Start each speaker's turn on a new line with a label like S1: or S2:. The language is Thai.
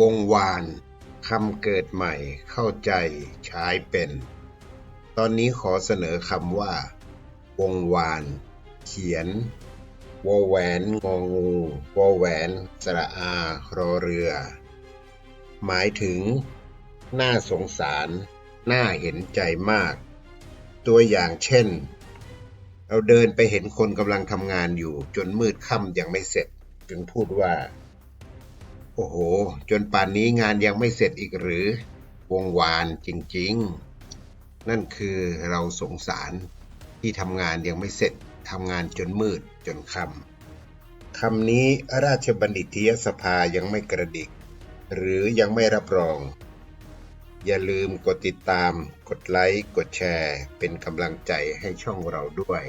S1: วงวานคำเกิดใหม่เข้าใจใช้เป็น ตอนนี้ขอเสนอคำว่า วงวาน เขียนวอแหวนงองูวอแหวนสระอารอเรือ หมายถึง น่าสงสาร น่าเห็นใจมาก ตัวอย่างเช่น เราเดินไปเห็นคนกำลังทำงานอยู่จนมืดค่ำยังไม่เสร็จ จึงพูดว่า โอ้โห จนป่านนี้งานยังไม่เสร็จอีกหรือ วงวานจริงๆ นั่นคือเราสงสารที่ทำงานยังไม่เสร็จทำงานจนมืดจนค่ำคำนี้ราชบัณฑิตยสภายังไม่กระดิก หรือยังไม่รับรอง อย่าลืมกดติดตาม กดไลค์ กดแชร์ เป็นกำลังใจให้ช่องเราด้วย